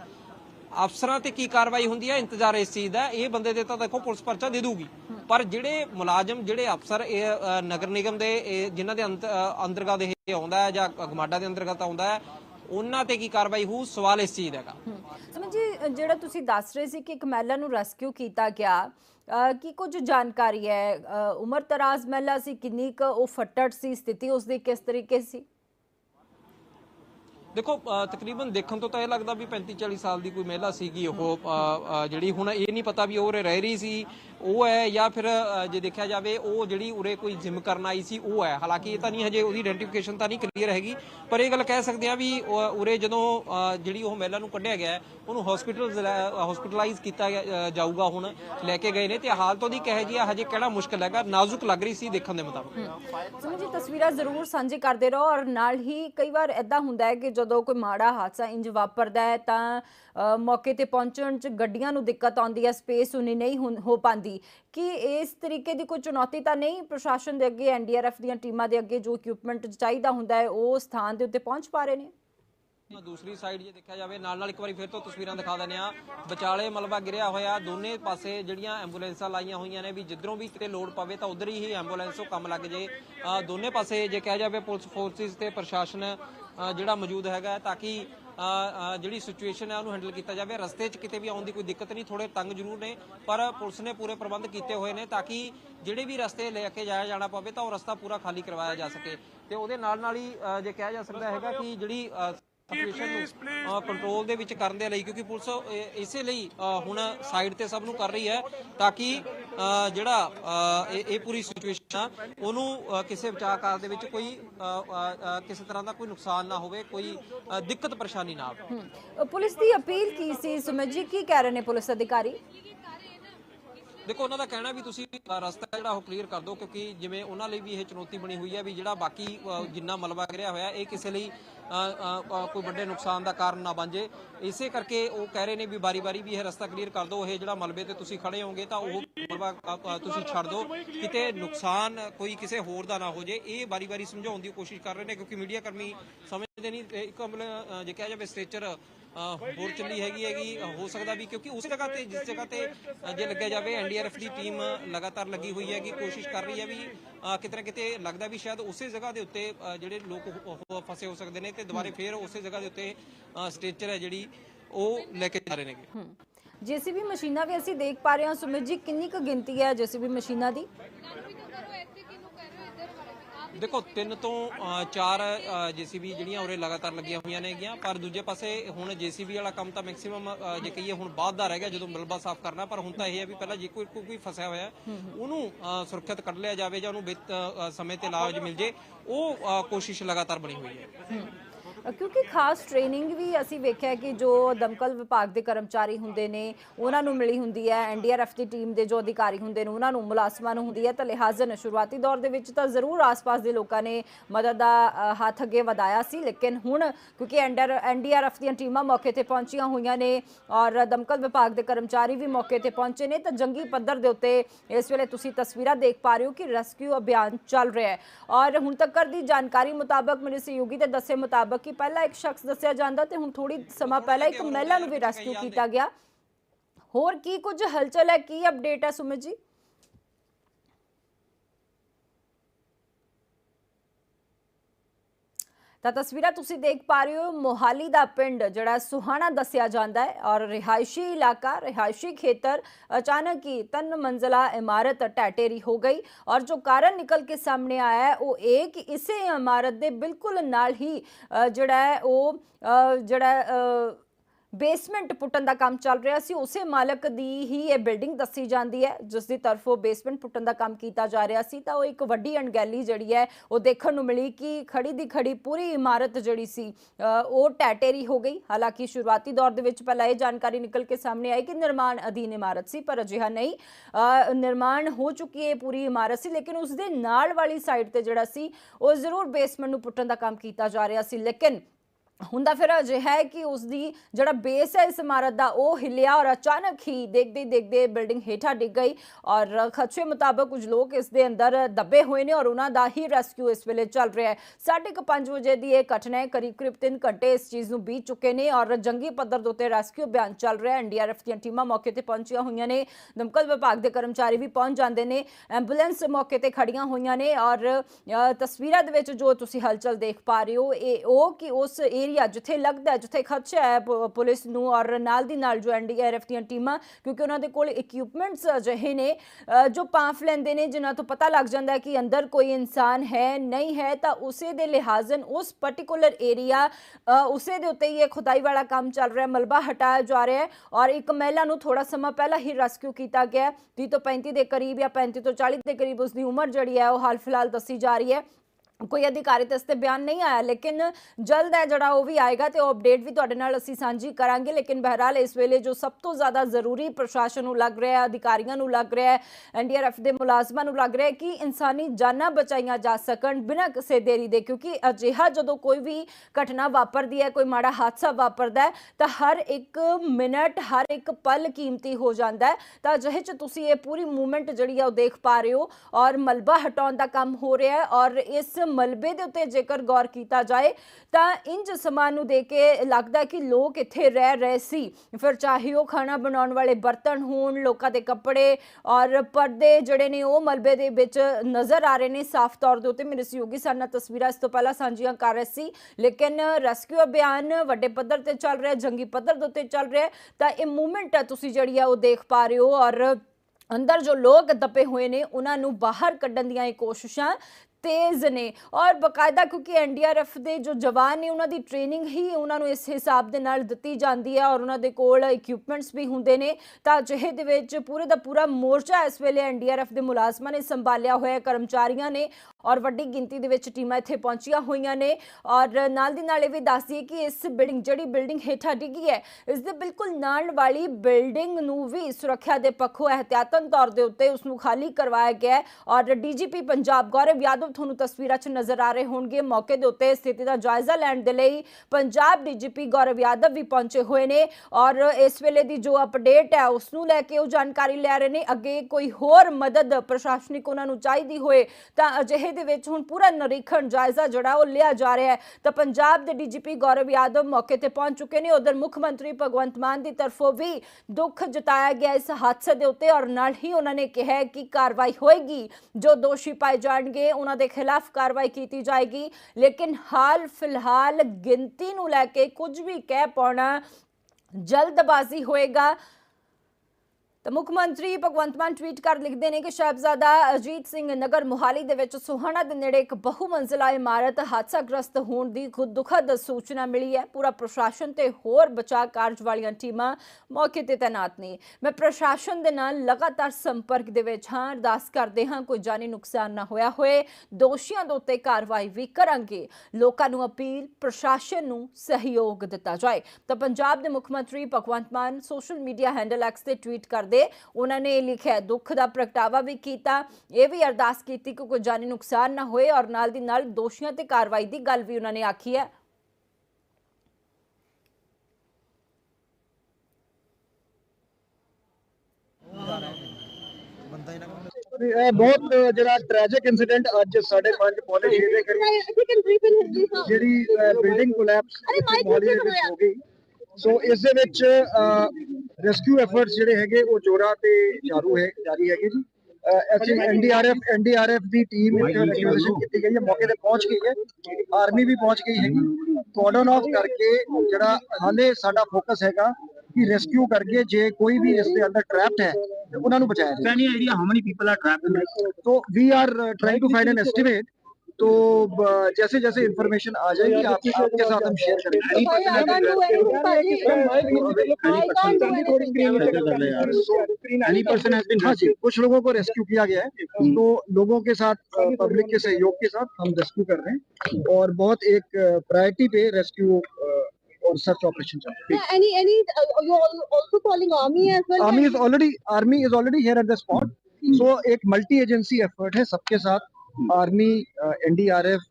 ਅਫਸਰਾਂ ਤੇ ਕੀ ਕਾਰਵਾਈ ਹੁੰਦੀ ਹੈ? ਇੰਤਜ਼ਾਰ ਇਸ ਚੀਜ਼ ਦਾ ਇਹ ਬੰਦੇ ਦੇ ਤਾਂ ਦੇਖੋ ਪੁਲਿਸ ਪਰਚਾ ਦੇ ਦੂਗੀ ਪਰ ਜਿਹੜੇ ਮੁਲਾਜ਼ਮ ਜਿਹੜੇ ਅਫਸਰ ਇਹ ਨਗਰ ਨਿਗਮ ਦੇ ਇਹ ਜਿਨ੍ਹਾਂ ਦੇ ਅੰਤ- ਅੰਤਰਗਤ ਇਹ ਆਉਂਦਾ ਹੈ ਜਾਂ ਗਮਾਡਾ ਦੇ ਅੰਤਰਗਤ ਆਉਂਦਾ ਹੈ ਉਹਨਾਂ ਤੇ ਕੀ ਕਾਰਵਾਈ ਹੋਊ? ਸਵਾਲ ਇਸ ਚੀਜ਼ ਦਾ ਹੈਗਾ। ਸੁਮਿਤ ਜੀ ਜਿਹੜਾ ਤੁਸੀਂ ਦੱਸ ਰਹੇ ਸੀ ਕਿ ਇੱਕ ਮਹਿਲਾ ਨੂੰ ਰੈਸਕਿਊ ਕੀਤਾ ਗਿਆ ਕੀ ਕੁਝ ਜਾਣਕਾਰੀ ਹੈ? ਉਮਰ ਤਰਾਜ਼ ਮਹਿਲਾ ਸੀ ਕਿੰਨੀ ਕੁ ਉਹ ਫੱਟੜ ਸੀ ਸਥਿਤੀ ਉਸ ਦੀ ਕਿਸ ਤਰੀਕੇ ਸੀ? ਦੇਖੋ ਤਕਰੀਬਨ ਦੇਖਣ ਤੋਂ ਤਾਂ ਇਹ ਲੱਗਦਾ ਵੀ 35 40 ਸਾਲ ਦੀ ਕੋਈ ਮਹਿਲਾ ਸੀਗੀ ਉਹ ਜਿਹੜੀ ਹੁਣ ਇਹ ਨਹੀਂ ਪਤਾ ਵੀ ਉਹ ਰਹਿ ਰਹੀ ਸੀ ਉਹ ਹੈ ਜਾਂ ਫਿਰ ਜੇ ਦੇਖਿਆ ਜਾਵੇ, ਉਹ ਜਿਹੜੀ ਉਰੇ ਕੋਈ ਜਿਮ ਕਰਨ ਆਈ ਸੀ, ਉਹ ਹੈ। ਹਾਲਾਂਕਿ ਇਹ ਤਾਂ ਨਹੀਂ ਹਜੇ ਉਹਦੀ ਆਇਡੈਂਟੀਫਿਕੇਸ਼ਨ ਤਾਂ ਨਹੀਂ ਕਲੀਅਰ ਹੈਗੀ, ਪਰ ਇਹ ਗੱਲ ਕਹਿ ਸਕਦੇ ਆ ਵੀ ਉਰੇ ਜਦੋਂ ਜਿਹੜੀ ਉਹ ਮਹਿਲਾ ਨੂੰ ਕੱਢਿਆ ਗਿਆ ਉਹਨੂੰ ਹਸਪੀਟਲ ਹਸਪੀਟਲਾਈਜ਼ ਕੀਤਾ ਜਾਊਗਾ ਹੁਣ, ਲੈ ਕੇ ਗਏ ਨੇ ਤੇ ਹਾਲਤ ਉਹਦੀ ਕਹੇ ਜੀ ਹਜੇ ਕਿਹੜਾ ਮੁਸ਼ਕਲ ਹੈਗਾ, ਨਾਜ਼ੁਕ ਲੱਗ ਰਹੀ ਸੀ ਦੇਖਣ ਦੇ ਮੁਤਾਬਕ। ਸਮਝ ਜੀ, ਤਸਵੀਰਾਂ ਜ਼ਰੂਰ ਸਾਂਝੇ ਕਰਦੇ ਰਹੋ ਔਰ ਨਾਲ ਹੀ ਕਈ ਵਾਰ ਐਦਾਂ ਹੁੰਦਾ ਹੈ ਕਿ ਜਦੋਂ ਕੋਈ ਮਾੜਾ ਹਾਦਸਾ ਇੰਜ ਵਾਪਰਦਾ ਹੈ ਤਾਂ ਮੌਕੇ ਤੇ ਪਹੁੰਚਣ ਚ ਗੱਡੀਆਂ ਨੂੰ ਦਿੱਕਤ ਆਉਂਦੀ ਹੈ ਸਪੇਸ ਉਨੀ ਨਹੀਂ ਹੋ ਪਾਉਂਦੀ। ਪਾਉਂਦੀ ਕਿ ਇਸ ਤਰੀਕੇ ਦੀ ਕੋਈ ਚੁਣੌਤੀ ਤਾਂ ਨਹੀਂ ਪ੍ਰਸ਼ਾਸਨ ਦੇ ਅੱਗੇ ਐਨਡੀਆਰਐਫ ਦੀਆਂ ਟੀਮਾਂ ਦੇ ਅੱਗੇ ਜੋ ਇਕਵਿਪਮੈਂਟ ਚਾਹੀਦਾ ਹੁੰਦਾ ਹੈ, ਉਹ ਸਥਾਨ ਦੇ ਉੱਤੇ ਪਹੁੰਚ ਪਾ ਰਹੇ ਨੇ? ਦੂਸਰੀ ਸਾਈਡ ਜੇ ਦੇਖਿਆ ਜਾਵੇ, ਨਾਲ ਨਾਲ ਇੱਕ ਵਾਰੀ ਫਿਰ ਤੋਂ ਤਸਵੀਰਾਂ ਦਿਖਾ ਦਿੰਦੇ ਆ ਵਿਚਾਲੇ ਮਲਬਾ ਗਿਰਿਆ ਹੋਇਆ, ਦੋਨੇ ਪਾਸੇ ਜਿਹੜੀਆਂ ਐਂਬੂਲੈਂਸਾਂ ਲਾਈਆਂ ਹੋਈਆਂ ਨੇ, ਵੀ ਜਿੱਧਰੋਂ ਵੀ ਕਿਤੇ ਲੋੜ ਪਵੇ ਤਾਂ ਉਧਰ ਹੀ ਐਂਬੂਲੈਂਸ ਤੋਂ ਕੰਮ ਲੱਗ ਜੇ। ਦੋਨੇ ਪਾਸੇ ਜੇ ਕਿਹਾ ਜਾਵੇ, ਪੁਲਿਸ ਫੋਰਸਿਸ ਤੇ ਪ੍ਰਸ਼ਾਸਨ ਜਿਹੜਾ ਮੌਜੂਦ ਹੈਗਾ, ਤਾਂ ਕਿ ਜਿਹੜੀ ਸਿਚੁਏਸ਼ਨ ਹੈ ਉਹਨੂੰ ਹੈਂਡਲ ਕੀਤਾ ਜਾਵੇ। ਰਸਤੇ 'ਚ ਕਿਤੇ ਵੀ ਆਉਣ ਦੀ ਕੋਈ ਦਿੱਕਤ ਨਹੀਂ ਥੋੜੇ ਤੰਗ ਜ਼ਰੂਰ ਨੇ ਪਰ ਪੁਲਿਸ ਨੇ ਪੂਰੇ ਪ੍ਰਬੰਧ ਕੀਤੇ ਹੋਏ ਨੇ ਤਾਂ ਕਿ ਜਿਹੜੇ ਵੀ ਰਸਤੇ ਲੈ ਕੇ ਜਾਇਆ ਜਾਣਾ ਪਵੇ ਤਾਂ ਉਹ ਰਸਤਾ ਪੂਰਾ ਖਾਲੀ ਕਰਵਾਇਆ ਜਾ ਸਕੇ। ਤੇ ਉਹਦੇ ਨਾਲ ਨਾਲ ਹੀ ਜੇ ਕਿਹਾ ਜਾ ਸਕਦਾ ਹੈਗਾ ਕਿ ਜਿਹੜੀ ਸਿਚੁਏਸ਼ਨ ਨੂੰ ਕੰਟਰੋਲ ਦੇ ਵਿੱਚ ਕਰਨ ਦੇ ਲਈ ਕਿਉਂਕਿ ਪੁਲਿਸ ਇਸੇ ਲਈ ਹੁਣ ਸਾਈਡ ਤੇ ਸਭ ਨੂੰ ਕਰ ਰਹੀ ਹੈ ਤਾਂ ਕਿ ਜਿਹੜਾ ਇਹ ਇਹ ਪੂਰੀ ਸਿਚੁਏਸ਼ਨ ਆ। ਉਹਨੂੰ ਕਿਸੇ ਬਚਾਅ ਕਾਰ ਦੇ ਵਿੱਚ ਕੋਈ ਕਿਸੇ ਤਰ੍ਹਾਂ ਦਾ ਕੋਈ ਨੁਕਸਾਨ ਨਾ ਹੋਵੇ, ਕੋਈ ਦਿੱਕਤ ਪਰੇਸ਼ਾਨੀ ਨਾ ਆਵੇ। ਪੁਲਿਸ ਦੀ ਅਪੀਲ ਕੀ ਸੀ? ਸੁਮਿਤ ਜੀ, ਕੀ ਕਹਿ ਰਹੇ ਨੇ ਪੁਲਿਸ ਅਧਿਕਾਰੀ? ਦੇਖੋ, ਉਹਨਾਂ ਦਾ ਕਹਿਣਾ ਵੀ ਤੁਸੀਂ ਰਸਤਾ ਜਿਹੜਾ ਉਹ ਕਲੀਅਰ ਕਰ ਦਿਓ, ਕਿਉਂਕਿ ਜਿਵੇਂ ਉਹਨਾਂ ਲਈ ਵੀ ਇਹ ਚੁਣੌਤੀ ਬਣੀ ਹੋਈ ਹੈ ਵੀ ਜਿਹੜਾ ਬਾਕੀ ਜਿੰਨਾ ਮਲਬਾ ਗਿਰਿਆ ਹੋਇਆ, ਇਹ ਕਿਸੇ ਲਈ ਕੋਈ ਵੱਡੇ ਨੁਕਸਾਨ ਦਾ ਕਾਰਨ ਨਾ ਬਣ ਜੇ ਇਸੇ ਕਰਕੇ ਉਹ ਕਹਿ ਰਹੇ ਨੇ ਵੀ ਬਾਰੀ-ਬਾਰੀ ਵੀ ਇਹ ਰਸਤਾ ਕਲੀਅਰ ਕਰ ਦਿਓ, ਇਹ ਜਿਹੜਾ ਮਲਬੇ ਤੇ ਤੁਸੀਂ ਖੜੇ ਹੋਗੇ ਤਾਂ ਉਹ ਮਲਬਾ ਤੁਸੀਂ ਛੱਡ ਦਿਓ। ਕਿਤੇ ਨੁਕਸਾਨ ਕੋਈ ਕਿਸੇ ਹੋਰ ਦਾ ਨਾ ਹੋ ਜੇ ਇਹ ਬਾਰੀ-ਬਾਰੀ ਸਮਝਾਉਣ ਦੀ ਕੋਸ਼ਿਸ਼ ਕਰ ਰਹੇ ਨੇ, ਕਿਉਂਕਿ ਮੀਡੀਆ ਕਰਮੀ ਸਮਝਦੇ ਨਹੀਂ। ਇੱਕ ਜੇ ਕਿਹਾ ਜਾਵੇ ਸਟ੍ਰੈਚਰ ਹੋਰ ਚੱਲੀ ਹੈਗੀ ਹੈਗੀ ਹੋ ਸਕਦਾ ਵੀ ਕਿਉਂਕਿ ਉਸ ਜਗ੍ਹਾ ਤੇ ਜਿਸ ਜਗ੍ਹਾ ਤੇ ਜੇ ਲੱਗਿਆ ਜਾਵੇ ਐਨਡੀਆਰਐਫ ਦੀ ਟੀਮ ਲਗਾਤਾਰ ਲੱਗੀ ਹੋਈ ਹੈਗੀ ਕੋਸ਼ਿਸ਼ ਕਰ ਰਹੀ ਹੈ ਵੀ ਕਿਤੇ ਨਾ ਕਿਤੇ ਲੱਗਦਾ ਵੀ ਸ਼ਾਇਦ ਉਸੇ ਜਗ੍ਹਾ ਦੇ ਉੱਤੇ ਜਿਹੜੇ ਲੋਕ ਫਸੇ ਹੋ ਸਕਦੇ ਨੇ ਤੇ ਦੁਬਾਰੇ ਫੇਰ ਉਸੇ ਜਗ੍ਹਾ ਦੇ ਉੱਤੇ ਸਟ੍ਰੈਚਰ ਹੈ ਜਿਹੜੀ ਉਹ ਲੈ ਕੇ ਜਾ ਰਹੇ ਨੇਗੇ। ਜੀਸੀਬੀ ਮਸ਼ੀਨਾਂ ਵੀ ਅਸੀਂ ਦੇਖ ਪਾ ਰਹੇ ਹਾਂ। ਸੁਮਿਤ ਜੀ ਕਿੰਨੀ ਕੁ ਗਿਣਤੀ ਹੈ ਜੀਸੀਬੀ ਮਸ਼ੀਨਾਂ ਦੀ? ਦੇਖੋ ਤਿੰਨ ਤੋਂ ਚਾਰ ਜੀਸੀਬੀ ਜਿਹੜੀਆਂ ਉਰੇ ਲਗਾਤਾਰ ਲੱਗੀਆਂ ਹੋਈਆਂ ਨੇਗੀਆਂ ਪਰ ਦੂਜੇ ਪਾਸੇ ਹੁਣ ਜੀਸੀਬੀ ਵਾਲਾ ਕੰਮ ਤਾਂ ਮੈਕਸਿਮਮ ਜੇ ਕਹੀਏ ਹੁਣ ਬਾਅਦ ਦਾ ਰਹਿ ਗਿਆ ਜਦੋਂ ਮਲਬਾ ਸਾਫ਼ ਕਰਨਾ ਪਰ ਹੁਣ ਤਾਂ ਇਹ ਹੈ ਵੀ ਪਹਿਲਾਂ ਜੇ ਕੋਈ ਕੋਈ ਫਸਿਆ ਹੋਇਆ ਉਹਨੂੰ ਸੁਰੱਖਿਅਤ ਕੱਢ ਲਿਆ ਜਾਵੇ ਜਾਂ ਉਹਨੂੰ ਸਮੇਂ ਤੇ ਇਲਾਜ ਮਿਲ ਜੇ ਉਹ ਕੋਸ਼ਿਸ਼ ਲਗਾਤਾਰ ਬਣੀ ਹੋਈ ਹੈ। ਕਿਉਂਕਿ ਖਾਸ ਟ੍ਰੇਨਿੰਗ ਵੀ ਅਸੀਂ ਵੇਖਿਆ ਕਿ ਜੋ ਦਮਕਲ ਵਿਭਾਗ ਦੇ ਕਰਮਚਾਰੀ ਹੁੰਦੇ ਨੇ, ਉਹਨਾਂ ਨੂੰ ਮਿਲੀ ਹੁੰਦੀ ਹੈ ਐਨਡੀਆਰਐਫ ਦੀ ਟੀਮ ਦੇ ਜੋ ਅਧਿਕਾਰੀ ਹੁੰਦੇ ਨੇ, ਉਹਨਾਂ ਨੂੰ ਮੁਲਾਜ਼ਮਾਂ ਨੂੰ ਹੁੰਦੀ ਹੈ। ਤਾਂ ਲਿਹਾਜ਼ਨ ਸ਼ੁਰੂਆਤੀ ਦੌਰ ਦੇ ਵਿੱਚ ਤਾਂ ਜ਼ਰੂਰ ਆਸ-ਪਾਸ ਦੇ ਲੋਕਾਂ ਨੇ ਮਦਦ ਦਾ ਹੱਥ ਅੱਗੇ ਵਧਾਇਆ ਸੀ। ਲੇਕਿਨ ਹੁਣ ਕਿਉਂਕਿ ਐਨਡੀਆਰਐਫ ਦੀਆਂ ਟੀਮਾਂ ਮੌਕੇ ਤੇ ਪਹੁੰਚੀਆਂ ਹੋਈਆਂ ਨੇ ਔਰ ਦਮਕਲ ਵਿਭਾਗ ਦੇ ਕਰਮਚਾਰੀ ਵੀ ਮੌਕੇ ਤੇ ਪਹੁੰਚੇ ਨੇ। ਤਾਂ ਜੰਗੀ ਪੱਧਰ ਦੇ ਉੱਤੇ ਇਸ ਵੇਲੇ ਤੁਸੀਂ ਤਸਵੀਰਾਂ ਦੇਖ ਪਾ ਰਹੇ ਹੋ ਕਿ ਰੈਸਕਿਊ ਅਭਿਆਨ ਚੱਲ ਰਿਹਾ ਹੈ। ਔਰ ਹੁਣ ਤੱਕ ਦੀ ਜਾਣਕਾਰੀ ਮੁਤਾਬਕ ਮੇਰੇ ਸਹਿਯੋਗੀ ਦੇ ਦੱਸੇ ਮੁਤਾਬਕ ਕਿ ਪਹਿਲਾਂ ਇੱਕ ਸ਼ਖਸ ਦੱਸਿਆ ਜਾਂਦਾ ਤੇ ਹੁਣ ਥੋੜੀ ਸਮਾਂ ਪਹਿਲਾਂ ਇੱਕ ਮਹਿਲਾ ਨੂੰ ਵੀ ਰੈਸਕਿਊ ਕੀਤਾ ਗਿਆ। ਹੋਰ ਕੀ ਕੁਝ ਹਲਚਲ ਹੈ? ਕੀ ਅਪਡੇਟ ਹੈ ਸੁਮਿਤ ਜੀ? ਤਾਂ ਤਸਵੀਰਾਂ ਤੁਸੀਂ ਦੇਖ ਪਾ ਰਹੇ ਹੋ, ਮੋਹਾਲੀ ਦਾ ਪਿੰਡ ਜਿਹੜਾ ਸੁਹਾਣਾ ਦੱਸਿਆ ਜਾਂਦਾ ਹੈ ਔਰ ਰਿਹਾਇਸ਼ੀ ਇਲਾਕਾ, ਰਿਹਾਇਸ਼ੀ ਖੇਤਰ ਅਚਾਨਕ ਹੀ ਤਨ ਮੰਜ਼ਲਾ ਇਮਾਰਤ ਟੈਟੇਰੀ ਹੋ ਗਈ ਔਰ ਜੋ ਕਾਰਨ ਨਿਕਲ ਕੇ ਸਾਹਮਣੇ ਆਇਆ ਹੈ, ਉਹ ਇਹ ਕਿ ਇਸੇ ਇਮਾਰਤ ਦੇ ਬਿਲਕੁਲ ਨਾਲ ਹੀ ਜਿਹੜਾ ਹੈ, ਉਹ ਜਿਹੜਾ ਬੇਸਮੈਂਟ ਪੁੱਟਣ ਦਾ ਕੰਮ ਚੱਲ ਰਿਹਾ ਸੀ। ਉਸੇ ਮਾਲਕ ਦੀ ਹੀ ਇਹ ਬਿਲਡਿੰਗ ਦੱਸੀ ਜਾਂਦੀ ਹੈ, ਜਿਸ ਦੀ ਤਰਫੋਂ ਬੇਸਮੈਂਟ ਪੁੱਟਣ ਦਾ ਕੰਮ ਕੀਤਾ ਜਾ ਰਿਹਾ ਸੀ। ਤਾਂ ਉਹ ਇੱਕ ਵੱਡੀ ਅਣਗਹਿਲੀ ਜਿਹੜੀ ਹੈ, ਉਹ ਦੇਖਣ ਨੂੰ ਮਿਲੀ ਕਿ ਖੜੀ ਦੀ ਖੜੀ ਪੂਰੀ ਇਮਾਰਤ ਜਿਹੜੀ ਸੀ ਉਹ ਟੈਟੇਰੀ ਹੋ ਗਈ। ਹਾਲਾਂਕਿ ਸ਼ੁਰੂਆਤੀ ਦੌਰ ਦੇ ਵਿੱਚ ਪਹਿਲਾਂ ਇਹ ਜਾਣਕਾਰੀ ਨਿਕਲ ਕੇ ਸਾਹਮਣੇ ਆਈ ਕਿ ਨਿਰਮਾਣ ਅਧੀਨ ਇਮਾਰਤ ਸੀ, ਪਰ ਅਜਿਹਾ ਨਹੀਂ। ਨਿਰਮਾਣ ਹੋ ਚੁੱਕੀ ਹੈ ਪੂਰੀ ਇਮਾਰਤ ਸੀ, ਲੇਕਿਨ ਉਸ ਦੇ ਨਾਲ ਵਾਲੀ ਸਾਈਡ ਤੇ ਜਿਹੜਾ ਸੀ, ਉਹ ਜ਼ਰੂਰ ਬੇਸਮੈਂਟ ਨੂੰ ਪੁੱਟਣ ਦਾ ਕੰਮ ਕੀਤਾ ਜਾ ਰਿਹਾ ਸੀ। ਲੇਕਿਨ ਹੁੰਦਾ ਫਿਰ ਅਜਿਹਾ ਹੈ ਕਿ ਉਸ ਦੀ ਜਿਹੜਾ ਬੇਸ ਹੈ ਇਸ ਇਮਾਰਤ ਦਾ, ਉਹ ਹਿੱਲਿਆ ਔਰ ਅਚਾਨਕ ਹੀ ਦੇਖਦੇ ਹੀ ਦੇਖਦੇ ਬਿਲਡਿੰਗ ਹੇਠਾਂ ਡਿੱਗ ਗਈ ਔਰ ਖਦਸ਼ੇ ਮੁਤਾਬਕ ਕੁਝ ਲੋਕ ਇਸ ਦੇ ਅੰਦਰ ਦੱਬੇ ਹੋਏ ਨੇ ਔਰ ਉਹਨਾਂ ਦਾ ਹੀ ਰੈਸਕਿਊ ਇਸ ਵੇਲੇ ਚੱਲ ਰਿਹਾ ਹੈ। ਸਾਢੇ ਕੁ ਪੰਜ ਵਜੇ ਦੀ ਇਹ ਘਟਨਾ ਹੈ। ਕਰੀਬ ਕਰੀਬ 3 ਘੰਟੇ ਇਸ ਚੀਜ਼ ਨੂੰ ਬੀਤ ਚੁੱਕੇ ਨੇ ਔਰ ਜੰਗੀ ਪੱਧਰ ਦੇ ਉੱਤੇ ਰੈਸਕਿਊ ਅਭਿਆਨ ਚੱਲ ਰਿਹਾ ਹੈ। ਐਨਡੀਆਰਐਫ ਦੀਆਂ ਟੀਮਾਂ ਮੌਕੇ ਤੇ ਪਹੁੰਚੀਆਂ ਹੋਈਆਂ ਨੇ। ਦਮਕਲ ਵਿਭਾਗ ਦੇ ਕਰਮਚਾਰੀ ਵੀ ਪਹੁੰਚ ਜਾਂਦੇ ਨੇ। ਐਂਬੂਲੈਂਸ ਮੌਕੇ ਤੇ ਖੜੀਆਂ ਹੋਈਆਂ ਨੇ ਔਰ ਤਸਵੀਰਾਂ ਦੇ ਵਿੱਚ ਜੋ ਤੁਸੀਂ ਹਲਚਲ ਦੇਖ ਪਾ ਰਹੇ ਹੋ, ਇਹ ਉਹ ਕਿ ਉਸ ਏਰੀਆ ਜਿੱਥੇ ਲੱਗਦਾ ਹੈ, ਜਿੱਥੇ ਖਦਸ਼ਾ ਹੈ ਪੁਲਿਸ ਨੂੰ ਔਰ ਨਾਲ ਦੀ ਨਾਲ ਜੋ ਐਨਡੀਆਰਐਫ ਦੀਆਂ ਟੀਮਾਂ ਕਿਉਂਕਿ ਉਹਨਾਂ ਦੇ ਕੋਲ ਇਕਵਿਪਮੈਂਟਸ ਅਜਿਹੇ ਨੇ ਜੋ ਪਾਂਫ ਲੈਂਦੇ ਨੇ ਜਿਨ੍ਹਾਂ ਤੋਂ ਪਤਾ ਲੱਗ ਜਾਂਦਾ ਕਿ ਅੰਦਰ ਕੋਈ ਇਨਸਾਨ ਹੈ ਨਹੀਂ ਹੈ ਤਾਂ ਉਸੇ ਦੇ ਲਿਹਾਜ਼ਨ ਉਸ ਪਾਰਟਿਕੂਲਰ ਏਰੀਆ ਉਸੇ ਦੇ ਉੱਤੇ ਹੀ ਇਹ ਖੁਦਾਈ ਵਾਲਾ ਕੰਮ ਚੱਲ ਰਿਹਾ ਮਲਬਾ ਹਟਾਇਆ ਜਾ ਰਿਹਾ ਹੈ ਔਰ ਇੱਕ ਮਹਿਲਾ ਨੂੰ ਥੋੜਾ ਸਮਾਂ ਪਹਿਲਾਂ ਹੀ ਰੈਸਕਿਊ ਕੀਤਾ ਗਿਆ ਹੈ 30 ਤੋਂ 35 ਦੇ ਕਰੀਬ ਜਾਂ 35 ਤੋਂ 40 ਦੇ ਕਰੀਬ ਉਸ ਦੀ ਉਮਰ ਜਿਹੜੀ ਹੈ ਉਹ ਹਾਲ ਫਿਲਹਾਲ ਦੱਸੀ ਜਾ ਰਹੀ ਹੈ। ਕੋਈ ਅਧਿਕਾਰੀ ਤੇ ਇਸ ਤੇ ਬਿਆਨ ਨਹੀਂ ਆਇਆ, ਲੇਕਿਨ ਜਲਦ ਹੈ ਜਿਹੜਾ ਉਹ ਵੀ ਆਏਗਾ ਤੇ ਉਹ ਅਪਡੇਟ ਵੀ ਤੁਹਾਡੇ ਨਾਲ ਅਸੀਂ ਸਾਂਝੀ ਕਰਾਂਗੇ। ਲੇਕਿਨ ਬਹਰਾਲ ਇਸ ਵੇਲੇ ਜੋ ਸਭ ਤੋਂ ਜ਼ਿਆਦਾ ਜ਼ਰੂਰੀ ਪ੍ਰਸ਼ਾਸਨ ਨੂੰ ਲੱਗ ਰਿਹਾ ਹੈ, ਅਧਿਕਾਰੀਆਂ ਨੂੰ ਲੱਗ ਰਿਹਾ ਹੈ ਐਨਡੀਆਰਐਫ ਦੇ ਮੁਲਾਜ਼ਮਾਂ ਨੂੰ ਲੱਗ ਰਿਹਾ ਹੈ ਕਿ ਇਨਸਾਨੀ ਜਾਨਾਂ ਬਚਾਈਆਂ ਜਾ ਸਕਣ ਬਿਨਾਂ ਕਿਸੇ ਦੇਰੀ ਦੇ, ਕਿਉਂਕਿ ਅਜਿਹਾ ਜਦੋਂ ਕੋਈ ਵੀ ਘਟਨਾ ਵਾਪਰਦੀ ਹੈ, ਕੋਈ ਮਾੜਾ ਹਾਦਸਾ ਵਾਪਰਦਾ ਹੈ, ਤਾਂ ਹਰ ਇੱਕ ਮਿੰਟ ਹਰ ਇੱਕ ਪਲ ਕੀਮਤੀ ਹੋ ਜਾਂਦਾ ਹੈ। ਤਾਂ ਅਜਿਹੇ ਚ ਤੁਸੀਂ ਇਹ ਪੂਰੀ ਮੂਵਮੈਂਟ ਜਿਹੜੀ ਆ ਉਹ ਦੇਖ ਪਾ ਰਹੇ ਹੋ ਔਰ ਮਲਬਾ ਹਟਾਉਣ ਦਾ ਕੰਮ ਹੋ ਰਿਹਾ ਹੈ ਔਰ ਇਸ ਮਲਬੇ ਦੇ ਉੱਤੇ ਜੇਕਰ ਗੌਰ ਕੀਤਾ ਜਾਏ, ਤਾਂ ਇੰਜ ਸਮਾਨ ਨੂੰ ਦੇ ਕੇ ਲੱਗਦਾ ਕਿ ਲੋਕ ਇੱਥੇ ਰਹਿ ਰਹੇ ਸੀ। ਫਿਰ ਚਾਹੇ ਉਹ ਖਾਣਾ ਬਣਾਉਣ ਵਾਲੇ ਬਰਤਨ ਹੋਣ, ਲੋਕਾਂ ਦੇ ਕੱਪੜੇ ਔਰ ਪਰਦੇ ਜਿਹੜੇ ਨੇ ਉਹ ਮਲਬੇ ਦੇ ਵਿੱਚ ਨਜ਼ਰ ਆ ਰਹੇ ਨੇ। ਸਾਫ਼ ਤੌਰ ਦੇ ਉੱਤੇ ਮੇਰੇ ਸਹਿਯੋਗੀ ਸਾਡੇ ਨਾਲ ਤਸਵੀਰਾਂ ਇਸ ਤੋਂ ਪਹਿਲਾਂ ਸਾਂਝੀਆਂ ਕਰ ਰਹੇ ਸੀ। ਲੇਕਿਨ ਰੈਸਕਿਊ ਅਭਿਆਨ ਵੱਡੇ ਪੱਧਰ ਤੇ ਚੱਲ ਰਿਹਾ, ਜੰਗੀ ਪੱਧਰ ਦੇ ਉੱਤੇ ਚੱਲ ਰਿਹਾ, ਤਾਂ ਇਹ ਮੂਵਮੈਂਟ ਹੈ ਤੁਸੀਂ ਜਿਹੜੀ ਆ ਉਹ ਦੇਖ ਪਾ ਰਹੇ ਹੋ। ਔਰ ਅੰਦਰ ਜੋ ਲੋਕ ਦਬੇ ਹੋਏ ਨੇ, ਉਹਨਾਂ ਨੂੰ ਬਾਹਰ ਕੱਢਣ ਦੀਆਂ ਇਹ ਕੋਸ਼ਿਸ਼ਾਂ ਤੇਜ਼ ਨੇ ਔਰ ਬਕਾਇਦਾ ਕਿਉਂਕਿ ਐਨਡੀਆਰਐਫ ਦੇ ਜੋ ਜਵਾਨ ਨੇ, ਉਹਨਾਂ ਦੀ ਟ੍ਰੇਨਿੰਗ ਹੀ ਉਹਨਾਂ ਨੂੰ ਇਸ ਹਿਸਾਬ ਦੇ ਨਾਲ ਦਿੱਤੀ ਜਾਂਦੀ ਹੈ ਔਰ ਉਹਨਾਂ ਦੇ ਕੋਲ ਇਕਵਿਪਮੈਂਟਸ ਵੀ ਹੁੰਦੇ ਨੇ। ਤਾਂ ਅਜਿਹੇ ਦੇ ਵਿੱਚ ਪੂਰੇ ਦਾ ਪੂਰਾ ਮੋਰਚਾ ਇਸ ਵੇਲੇ ਐਨਡੀਆਰਐਫ ਦੇ ਮੁਲਾਜ਼ਮਾਂ ਨੇ ਸੰਭਾਲਿਆ ਹੋਇਆ ਕਰਮਚਾਰੀਆਂ ਨੇ ਔਰ ਵੱਡੀ ਗਿਣਤੀ ਦੇ ਵਿੱਚ ਟੀਮਾਂ ਇੱਥੇ ਪਹੁੰਚੀਆਂ ਹੋਈਆਂ ਨੇ। ਔਰ ਨਾਲ ਦੀ ਨਾਲ ਇਹ ਵੀ ਦੱਸ ਦਈਏ ਕਿ ਇਸ ਬਿਲਡਿੰਗ, ਜਿਹੜੀ ਬਿਲਡਿੰਗ ਹੇਠਾਂ ਡਿੱਗੀ ਹੈ, ਇਸ ਦੇ ਬਿਲਕੁਲ ਨਾਲ ਵਾਲੀ ਬਿਲਡਿੰਗ ਨੂੰ ਵੀ ਸੁਰੱਖਿਆ ਦੇ ਪੱਖੋਂ ਇਹਤਿਆਤਨ ਤੌਰ ਦੇ ਉੱਤੇ ਉਸ ਨੂੰ ਖਾਲੀ ਕਰਵਾਇਆ ਗਿਆ ਹੈ। ਔਰ ਡੀਜੀਪੀ ਪੰਜਾਬ ਗੌਰਵ ਯਾਦਵ ਤੁਹਾਨੂੰ ਤਸਵੀਰਾਂ 'ਚ ਨਜ਼ਰ ਆ ਰਹੇ ਹੋਣਗੇ। ਮੌਕੇ ਦੇ ਉੱਤੇ ਸਥਿਤੀ ਦਾ ਜਾਇਜ਼ਾ ਲੈਣ ਦੇ ਲਈ ਪੰਜਾਬ ਡੀਜੀਪੀ ਗੌਰਵ ਯਾਦਵ ਵੀ ਪਹੁੰਚੇ ਹੋਏ ਨੇ ਔਰ ਇਸ ਵੇਲੇ ਦੀ ਜੋ ਅਪਡੇਟ ਹੈ ਉਸ ਨੂੰ ਲੈ ਕੇ ਉਹ ਜਾਣਕਾਰੀ ਲੈ ਰਹੇ ਨੇ। ਅੱਗੇ ਕੋਈ ਹੋਰ ਮਦਦ ਪ੍ਰਸ਼ਾਸਨਿਕ ਉਹਨਾਂ ਨੂੰ ਚਾਹੀਦੀ ਹੋਏ ਤਾਂ ਅਜਿਹੇ ਦੇ ਵਿੱਚ ਹੁਣ ਪੂਰਾ ਨਿਰੀਖਣ ਜਾਇਜ਼ਾ ਜਿਹੜਾ ਉਹ ਲਿਆ ਜਾ ਰਿਹਾ ਹੈ। ਤਾਂ ਪੰਜਾਬ ਦੇ ਡੀਜੀਪੀ ਗੌਰਵ ਯਾਦਵ ਮੌਕੇ ਤੇ ਪਹੁੰਚ ਚੁੱਕੇ ਨੇ। ਉਧਰ ਮੁੱਖ ਮੰਤਰੀ ਭਗਵੰਤ ਮਾਨ ਦੀ ਤਰਫੋਂ ਵੀ ਦੁੱਖ ਜਤਾਇਆ ਗਿਆ ਇਸ ਹਾਦਸੇ ਦੇ ਉੱਤੇ ਔਰ ਨਾਲ ਹੀ ਉਹਨਾਂ ਨੇ ਕਿਹਾ ਕਿ ਕਾਰਵਾਈ ਹੋਏਗੀ। ਜੋ ਦੋਸ਼ੀ ਪਾਏ ਜਾਣਗੇ, ਉਹਨਾਂ ਦੇ ਖਿਲਾਫ ਕਾਰਵਾਈ ਕੀਤੀ ਜਾਏਗੀ। ਲੇਕਿਨ ਹਾਲ ਫਿਲਹਾਲ ਗਿਣਤੀ ਨੂੰ ਲੈ ਕੇ ਕੁਝ ਵੀ ਕਹਿ ਪਾਉਣਾ ਜਲਦਬਾਜ਼ੀ ਹੋਏਗਾ। ਤਾਂ ਮੁੱਖ ਮੰਤਰੀ ਭਗਵੰਤ ਮਾਨ ਟਵੀਟ ਕਰ ਲਿਖਦੇ ਨੇ ਕਿ ਸਾਹਿਬਜ਼ਾਦਾ ਅਜੀਤ ਸਿੰਘ ਨਗਰ ਮੁਹਾਲੀ ਦੇ ਵਿੱਚ ਸੁਹਾਣਾ ਦੇ ਨੇੜੇ ਇੱਕ ਬਹੁ ਮੰਜ਼ਲਾ ਇਮਾਰਤ ਹਾਦਸਾਗ੍ਰਸਤ ਹੋਣ ਦੀ ਖੁਦ ਦੁਖਦ ਸੂਚਨਾ ਮਿਲੀ ਹੈ। ਪੂਰਾ ਪ੍ਰਸ਼ਾਸਨ ਤੇ ਹੋਰ ਬਚਾਅ ਕਾਰਜ ਵਾਲੀਆਂ ਟੀਮਾਂ ਮੌਕੇ ਤੇ ਤਾਇਨਾਤ ਨੇ। ਮੈਂ ਪ੍ਰਸ਼ਾਸਨ ਦੇ ਨਾਲ ਲਗਾਤਾਰ ਸੰਪਰਕ ਦੇ ਵਿੱਚ ਹਾਂ। ਅਰਦਾਸ ਕਰਦੇ ਹਾਂ ਕੋਈ ਜਾਨੀ ਨੁਕਸਾਨ ਨਾ ਹੋਇਆ ਹੋਏ। ਦੋਸ਼ੀਆਂ ਦੇ ਉੱਤੇ ਕਾਰਵਾਈ ਵੀ ਕਰਾਂਗੇ। ਲੋਕਾਂ ਨੂੰ ਅਪੀਲ, ਪ੍ਰਸ਼ਾਸਨ ਨੂੰ ਸਹਿਯੋਗ ਦਿੱਤਾ ਜਾਏ। ਤਾਂ ਪੰਜਾਬ ਦੇ ਮੁੱਖ ਮੰਤਰੀ Bhagwant Mann social media handle X ਤੇ ਟਵੀਟ ਕਰਦੇ ਉਹਨਾਂ ਨੇ ਲਿਖਿਆ ਦੁੱਖ ਦਾ ਪ੍ਰਗਟਾਵਾ ਵੀ ਕੀਤਾ। ਇਹ ਵੀ ਅਰਦਾਸ ਕੀਤੀ ਕਿ ਕੋਈ ਜਾਨੀ ਨੁਕਸਾਨ ਨਾ ਹੋਏ ਔਰ ਨਾਲ ਦੀ ਨਾਲ ਦੋਸ਼ੀਆਂ ਤੇ ਕਾਰਵਾਈ ਦੀ ਗੱਲ ਵੀ ਉਹਨਾਂ ਨੇ ਆਖੀ ਹੈ। ਇਹ ਬਹੁਤ ਜਿਹੜਾ ਟ੍ਰੈਜਿਕ ਇਨਸੀਡੈਂਟ ਅੱਜ 5:30 ਪੌਣੇ 6 ਦੇ ਕਰੀਬ ਜਿਹੜੀ ਬਿਲਡਿੰਗ ਕੋਲੈਪਸ ਹੋ ਗਈ। ਸੋ ਇਸ ਦੇ ਵਿੱਚ ਰੈਸਕਿਊ ਐਫਰਟਸ ਜਿਹੜੇ ਹੈਗੇ ਉਹ ਜੋਰਾ ਤੇ ਜਾਰੂ ਹੈ ਜਾਰੀ ਹੈਗੇ ਜੀ। ਅਸੀਂ ਐਨਡੀਆਰਐਫ ਐਨਡੀਆਰਐਫ ਦੀ ਟੀਮ ਰੈਕਮੈਂਡੇਸ਼ਨ ਕੀਤੀ ਗਈ ਹੈ ਮੌਕੇ ਤੇ ਪਹੁੰਚ ਗਈ ਹੈ। ਆਰਮੀ ਵੀ ਪਹੁੰਚ ਗਈ ਹੈਗੀ। ਕੋਡਨ ਆਫ ਕਰਕੇ ਜਿਹੜਾ ਹਾਲੇ ਸਾਡਾ ਫੋਕਸ ਹੈਗਾ ਕਿ ਰੈਸਕਿਊ ਕਰਕੇ ਜੇ ਕੋਈ ਵੀ ਇਸ ਦੇ ਅੰਦਰ ਟ੍ਰੈਪਡ ਹੈ ਉਹਨਾਂ ਨੂੰ ਬਚਾਇਆ ਜਾਵੇ। Any idea how many people are trapped so we are trying to find an estimate तो जैसे जैसे इंफॉर्मेशन आ जाएगी आप, आपके साथ हम शेयर करेंगे। हाँ कुछ लोगों को रेस्क्यू किया गया है। तो लोगों के साथ पब्लिक के सहयोग के साथ हम रेस्क्यू कर रहे हैं। और बहुत एक प्रायोरिटी पे रेस्क्यू और सर्च ऑपरेशन चल रहा है। Any any uh, al- also calling army as well army is already army is already here at the spot so एक मल्टी एजेंसी एफर्ट है सबके साथ। Army NDRF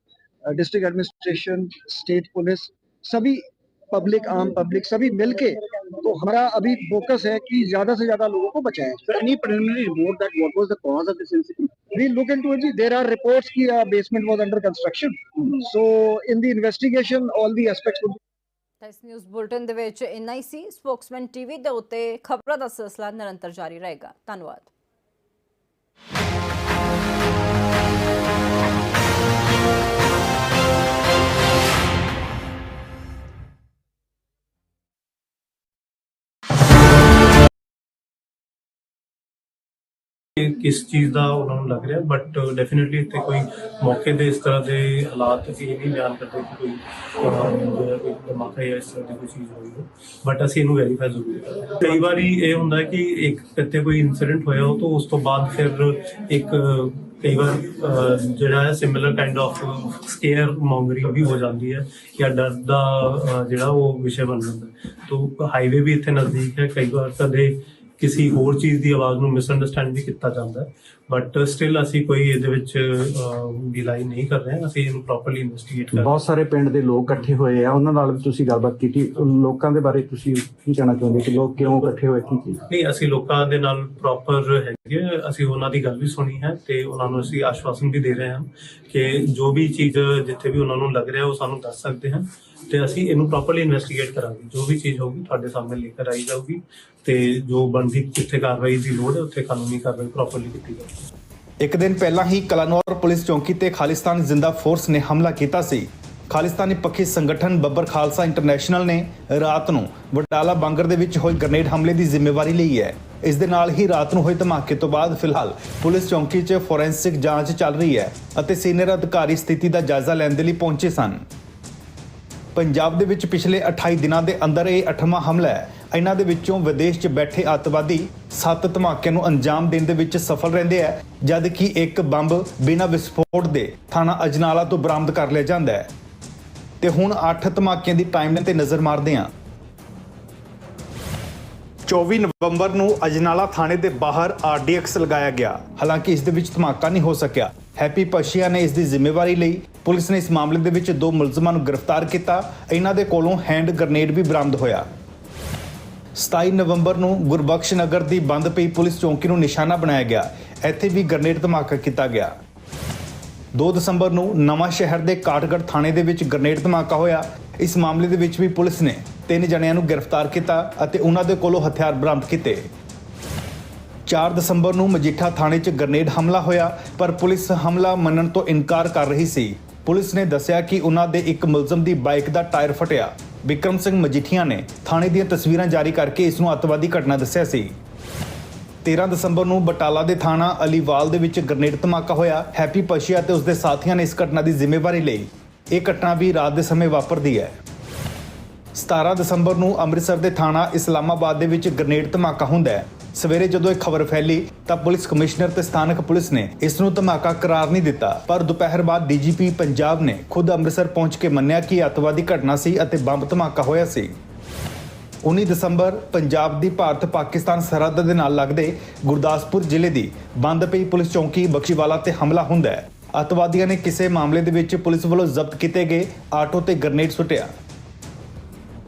district administration state police सभी public आम public सभी मिलके तो हमारा अभी फोकस है कि ज्यादा से ज्यादा लोगों को बचाएं Sir, any preliminary report that what was the cause of this incident? we look into it there are reports ki uh, basement was under construction so in the investigation all the aspects would ਤਾਂ ਇਸ news bulletin ਦੇ ਵਿੱਚ ਇੰਨਾ ਹੀ ਸੀ Spokesman TV ਦੇ ਉੱਤੇ ਖਬਰਾਂ ਦਾ ਸਿਲਸਿਲਾ ਨਿਰੰਤਰ ਜਾਰੀ ਰਹੇਗਾ ਧੰਨਵਾਦ ਕਿ ਕਿਸ ਚੀਜ਼ ਦਾ ਉਹਨਾਂ ਨੂੰ ਲੱਗ ਰਿਹਾ ਬਟ ਡੈਫੀਨਿਟਲੀ ਇੱਥੇ ਕੋਈ ਮੌਕੇ ਦੇ ਇਸ ਤਰ੍ਹਾਂ ਦੇ ਹਾਲਾਤ ਅਸੀਂ ਇਹ ਨਹੀਂ ਬਿਆਨ ਕਰਦੇ ਕਿ ਕੋਈ ਜਿਹੜਾ ਕੋਈ ਧਮਾਕਾ ਜਾਂ ਇਸ ਤਰ੍ਹਾਂ ਦੀ ਕੋਈ ਚੀਜ਼ ਹੋਈ ਹੋ ਬਟ ਅਸੀਂ ਇਹਨੂੰ ਵੈਰੀਫਾਈ ਜ਼ਰੂਰ ਕਰਾਂਗੇ। ਕਈ ਵਾਰੀ ਇਹ ਹੁੰਦਾ ਕਿ ਇੱਕ ਇੱਥੇ ਕੋਈ ਇਨਸੀਡੈਂਟ ਹੋਇਆ ਹੋ ਤਾਂ ਉਸ ਤੋਂ ਬਾਅਦ ਫਿਰ ਇੱਕ, ਕਈ ਵਾਰ ਜਿਹੜਾ ਹੈ similar kind of scaremongering ਵੀ ਹੋ ਜਾਂਦੀ ਹੈ ਜਾਂ ਡਰ ਦਾ ਜਿਹੜਾ ਉਹ ਵਿਸ਼ੇ ਬਣ ਜਾਂਦਾ ਹੈ। ਤੋਂ ਹਾਈਵੇ ਵੀ ਇੱਥੇ ਨਜ਼ਦੀਕ ਹੈ, ਕਈ ਵਾਰ ਕਦੇ ਕਿਸੇ ਹੋਰ ਚੀਜ਼ ਦੀ ਆਵਾਜ਼ ਨੂੰ ਮਿਸਅੰਡਰਸਟੈਂਡ ਵੀ ਕੀਤਾ ਜਾਂਦਾ ਬਟ ਸਟਿਲ ਅਸੀਂ ਕੋਈ ਇਹਦੇ ਵਿੱਚ ਬਿਲਾਈ ਨਹੀਂ ਕਰ ਰਹੇ। ਅਸੀਂ ਇਹਨੂੰ ਪ੍ਰੋਪਰਲੀ ਇਨਵੈਸਟੀਗੇਟ ਕਰ ਬਹੁਤ ਸਾਰੇ ਪਿੰਡ ਦੇ ਲੋਕ ਇਕੱਠੇ ਹੋਏ ਆ। ਉਹਨਾਂ ਨਾਲ ਵੀ ਤੁਸੀਂ ਗੱਲਬਾਤ ਕੀਤੀ। ਲੋਕਾਂ ਦੇ ਬਾਰੇ ਤੁਸੀਂ ਕੀ ਕਹਿਣਾ ਚਾਹੁੰਦੇ ਕਿ ਲੋਕ ਕਿਉਂ ਇਕੱਠੇ ਹੋਏ? ਕੀ ਚੀਜ਼? ਨਹੀਂ ਅਸੀਂ ਲੋਕਾਂ ਦੇ ਨਾਲ ਪ੍ਰੋਪਰ ਹੈਗੇ। ਅਸੀਂ ਉਹਨਾਂ ਦੀ ਗੱਲ ਵੀ ਸੁਣੀ ਹੈ ਤੇ ਉਹਨਾਂ ਨੂੰ ਅਸੀਂ ਆਸ਼ਵਾਸਨ ਵੀ ਦੇ ਰਹੇ ਹਾਂ ਕਿ ਜੋ ਵੀ ਚੀਜ਼ ਜਿੱਥੇ ਵੀ ਉਹਨਾਂ ਨੂੰ ਲੱਗ ਰਿਹਾ ਉਹ ਸਾਨੂੰ ਦੱਸ ਸਕਦੇ ਹਨ ਤੇ ਅਸੀਂ ਇਹਨੂੰ ਪ੍ਰੋਪਰਲੀ ਇਨਵੈਸਟੀਗੇਟ ਕਰਾਂਗੇ। ਜੋ ਵੀ ਚੀਜ਼ ਹੋਊਗੀ ਤੁਹਾਡੇ ਸਾਹਮਣੇ ਲੈ ਕੇ ਆਈ ਜਾਊਗੀ ਤੇ ਜੋ ਬਣਦੀ ਜਿੱਥੇ ਕਾਰਵਾਈ ਦੀ ਲੋੜ ਹੈ ਉੱਥੇ ਕਾਨੂੰਨੀ ਕਾਰਵਾਈ ਪ੍ਰੋਪਰਲੀ ਕੀਤੀ ਜਾਊਗੀ। ਇੱਕ ਦਿਨ ਪਹਿਲਾਂ ਹੀ ਕਲਾਨੌਰ ਪੁਲਿਸ ਚੌਂਕੀ ਤੇ ਖਾਲਿਸਤਾਨ ਜ਼ਿੰਦਾ ਫੋਰਸ ਨੇ ਹਮਲਾ ਕੀਤਾ ਸੀ। ਖਾਲਿਸਤਾਨੀ ਪੱਖੀ ਸੰਗਠਨ ਬੱਬਰ ਖਾਲਸਾ ਇੰਟਰਨੈਸ਼ਨਲ ਨੇ ਰਾਤ ਨੂੰ ਵਡਾਲਾ ਬਾਂਗਰ ਦੇ ਵਿੱਚ ਹੋਏ ਗ੍ਰਨੇਡ ਹਮਲੇ ਦੀ ਜ਼ਿੰਮੇਵਾਰੀ ਲਈ ਹੈ। ਇਸ ਦੇ ਨਾਲ ਹੀ ਰਾਤ ਨੂੰ ਹੋਏ ਧਮਾਕੇ ਤੋਂ ਬਾਅਦ ਫਿਲਹਾਲ ਪੁਲਿਸ ਚੌਕੀ 'ਚ ਫੋਰੈਂਸਿਕ ਜਾਂਚ ਚੱਲ ਰਹੀ ਹੈ ਅਤੇ ਸੀਨੀਅਰ ਅਧਿਕਾਰੀ ਸਥਿਤੀ ਦਾ ਜਾਇਜ਼ਾ ਲੈਣ ਦੇ ਲਈ ਪਹੁੰਚੇ ਸਨ। ਪੰਜਾਬ ਦੇ ਵਿੱਚ ਪਿਛਲੇ 28 ਦਿਨਾਂ ਦੇ ਅੰਦਰ ਇਹ 8ਵਾਂ ਹਮਲਾ ਹੈ। ਇਹਨਾਂ ਦੇ ਵਿੱਚੋਂ ਵਿਦੇਸ਼ 'ਚ ਬੈਠੇ ਅੱਤਵਾਦੀ ਸੱਤ ਧਮਾਕਿਆਂ ਨੂੰ ਅੰਜਾਮ ਦੇਣ ਦੇ ਵਿੱਚ ਸਫਲ ਰਹਿੰਦੇ ਹੈ ਜਦ ਕਿ ਇੱਕ ਬੰਬ ਬਿਨਾਂ ਵਿਸਫੋਟ ਦੇ ਥਾਣਾ ਅਜਨਾਲਾ ਤੋਂ ਬਰਾਮਦ ਕਰ ਲਿਆ ਜਾਂਦਾ ਹੈ। ਤੇ ਹੁਣ 8 ਧਮਾਕਿਆਂ ਦੀ ਟਾਈਮਲਾਈਨ ਤੇ ਨਜ਼ਰ ਮਾਰਦੇ ਹਾਂ। 24 ਨਵੰਬਰ ਨੂੰ ਅਜਨਾਲਾ ਥਾਣੇ ਦੇ ਬਾਹਰ ਆਰਡੀਐਕਸ ਲਗਾਇਆ ਗਿਆ। ਹਾਲਾਂਕਿ ਇਸ ਦੇ ਵਿੱਚ ਧਮਾਕਾ ਨਹੀਂ ਹੋ ਸਕਿਆ। ਹੈਪੀ ਪਸ਼ੀਆ ਨੇ ਇਸ ਦੀ ਜ਼ਿੰਮੇਵਾਰੀ ਲਈ ਪੁਲਿਸ ਨੇ ਇਸ ਮਾਮਲੇ ਦੇ ਵਿੱਚ ਦੋ ਮੁਲਜ਼ਮਾਂ ਨੂੰ ਗ੍ਰਿਫਤਾਰ ਕੀਤਾ। ਇਹਨਾਂ ਦੇ ਕੋਲੋਂ ਹੈਂਡ ਗ੍ਰਨੇਡ ਵੀ ਬਰਾਮਦ ਹੋਇਆ। 27 ਨਵੰਬਰ ਨੂੰ ਗੁਰਬਖਸ਼ ਨਗਰ ਦੀ ਬੰਦ ਪਈ ਪੁਲਿਸ ਚੌਂਕੀ ਨੂੰ ਨਿਸ਼ਾਨਾ ਬਣਾਇਆ ਗਿਆ। ਇੱਥੇ ਵੀ ਗ੍ਰਨੇਡ ਧਮਾਕਾ ਕੀਤਾ ਗਿਆ। 2 ਦਸੰਬਰ ਨੂੰ ਨਵਾਂ ਸ਼ਹਿਰ ਦੇ ਕਾਟਗੜ ਥਾਣੇ ਦੇ ਵਿੱਚ ਗ੍ਰਨੇਡ ਧਮਾਕਾ ਹੋਇਆ। ਇਸ ਮਾਮਲੇ ਦੇ ਵਿੱਚ ਵੀ ਪੁਲਿਸ ਨੇ ਤਿੰਨ ਜਣਿਆਂ ਨੂੰ ਗ੍ਰਿਫਤਾਰ ਕੀਤਾ ਅਤੇ ਉਹਨਾਂ ਦੇ ਕੋਲੋਂ ਹਥਿਆਰ ਬਰਾਮਦ ਕੀਤੇ। 4 ਦਸੰਬਰ ਨੂੰ ਮਜੀਠਾ ਥਾਣੇ 'ਚ ਗ੍ਰਨੇਡ ਹਮਲਾ ਹੋਇਆ, ਪਰ ਪੁਲਿਸ ਹਮਲਾ ਮੰਨਣ ਤੋਂ ਇਨਕਾਰ ਕਰ ਰਹੀ ਸੀ। ਪੁਲਿਸ ਨੇ ਦੱਸਿਆ ਕਿ ਉਹਨਾਂ ਦੇ ਇੱਕ ਮੁਲਜ਼ਮ ਦੀ ਬਾਈਕ ਦਾ ਟਾਇਰ ਫਟਿਆ। ਵਿਕਰਮ ਸਿੰਘ ਮਜੀਠੀਆ ਨੇ ਥਾਣੇ ਦੀਆਂ ਤਸਵੀਰਾਂ ਜਾਰੀ ਕਰਕੇ ਇਸ ਨੂੰ ਅੱਤਵਾਦੀ ਘਟਨਾ ਦੱਸਿਆ ਸੀ। 13 ਦਸੰਬਰ ਨੂੰ ਬਟਾਲਾ ਦੇ ਥਾਣਾ ਅਲੀਵਾਲ ਦੇ ਵਿੱਚ ਗ੍ਰਨੇਡ ਧਮਾਕਾ ਹੋਇਆ। ਹੈਪੀ ਪਸ਼ੀਆ ਤੇ ਉਸਦੇ ਸਾਥੀਆਂ ਨੇ ਇਸ ਘਟਨਾ ਦੀ ਜ਼ਿੰਮੇਵਾਰੀ ਲਈ ਇਹ ਘਟਨਾ ਵੀ ਰਾਤ ਦੇ ਸਮੇਂ ਵਾਪਰਦੀ ਹੈ। 17 ਦਸੰਬਰ ਨੂੰ ਅੰਮ੍ਰਿਤਸਰ ਦੇ ਥਾਣਾ ਇਸਲਾਮਾਬਾਦ ਦੇ ਵਿੱਚ ਗ੍ਰਨੇਡ ਧਮਾਕਾ ਹੁੰਦਾ ਹੈ। ਸਵੇਰੇ ਜਦੋਂ ਇਹ ਖਬਰ ਫੈਲੀ ਤਾਂ ਪੁਲਿਸ ਕਮਿਸ਼ਨਰ ਤੇ ਸਥਾਨਕ ਪੁਲਿਸ ਨੇ ਇਸ ਨੂੰ ਧਮਾਕਾ ਕਰਾਰ ਨਹੀਂ ਦਿੱਤਾ। ਪਰ ਦੁਪਹਿਰ ਬਾਅਦ ਡੀਜੀਪੀ ਪੰਜਾਬ ਨੇ ਖੁਦ ਅੰਮ੍ਰਿਤਸਰ ਪਹੁੰਚ ਕੇ ਮੰਨਿਆ ਕਿ ਇਹ ਅੱਤਵਾਦੀ ਘਟਨਾ ਸੀ ਅਤੇ ਬੰਬ ਧਮਾਕਾ ਹੋਇਆ ਸੀ। 19 ਦਸੰਬਰ ਪੰਜਾਬ ਦੀ ਭਾਰਤ ਪਾਕਿਸਤਾਨ ਸਰਹੱਦ ਦੇ ਨਾਲ ਲੱਗਦੇ ਗੁਰਦਾਸਪੁਰ ਜ਼ਿਲ੍ਹੇ ਦੀ ਬੰਦ ਪਈ ਪੁਲਿਸ ਚੌਂਕੀ ਬਖਸ਼ੀਵਾਲਾ ਤੇ ਹਮਲਾ ਹੁੰਦਾ ਹੈ। ਅੱਤਵਾਦੀਆਂ ਨੇ ਕਿਸੇ ਮਾਮਲੇ ਦੇ ਵਿੱਚ ਪੁਲਿਸ ਵੱਲੋਂ ਜ਼ਬਤ ਕੀਤੇ ਗਏ ਆਟੋ ਤੇ ਗ੍ਰਨੇਡ ਸੁੱਟਿਆ।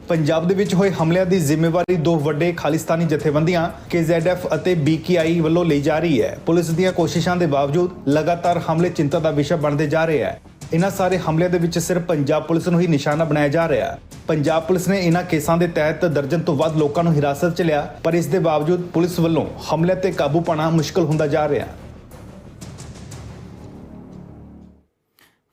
ਪੰਜਾਬ ਦੇ ਵਿੱਚ ਹੋਏ ਹਮਲਿਆਂ ਦੀ ਜ਼ਿੰਮੇਵਾਰੀ ਦੋ ਵੱਡੇ ਖਾਲਿਸਤਾਨੀ ਜਥੇਬੰਦੀਆਂ KZF ਅਤੇ BKI ਵੱਲੋਂ ਲਈ ਜਾ ਰਹੀ ਹੈ। ਪੁਲਿਸ ਦੀਆਂ ਕੋਸ਼ਿਸ਼ਾਂ ਦੇ ਬਾਵਜੂਦ ਲਗਾਤਾਰ ਹਮਲੇ ਚਿੰਤਾ ਦਾ ਵਿਸ਼ਾ ਬਣਦੇ ਜਾ ਰਹੇ ਹੈ। ਇਹਨਾਂ ਸਾਰੇ ਹਮਲਿਆਂ ਦੇ ਵਿੱਚ ਸਿਰਫ ਪੰਜਾਬ ਪੁਲਿਸ ਨੂੰ ਹੀ ਨਿਸ਼ਾਨਾ ਬਣਾਇਆ ਜਾ ਰਿਹਾ ਹੈ। ਪੰਜਾਬ ਪੁਲਿਸ ਨੇ ਇਹਨਾਂ ਕੇਸਾਂ ਦੇ ਤਹਿਤ ਦਰਜਨ ਤੋਂ ਵੱਧ ਲੋਕਾਂ ਨੂੰ ਹਿਰਾਸਤ 'ਚ ਲਿਆ, ਪਰ ਇਸ ਦੇ ਬਾਵਜੂਦ ਪੁਲਿਸ ਵੱਲੋਂ ਹਮਲਿਆਂ ਤੇ ਕਾਬੂ ਪਾਣਾ ਮੁਸ਼ਕਲ ਹੁੰਦਾ ਜਾ ਰਿਹਾ ਹੈ।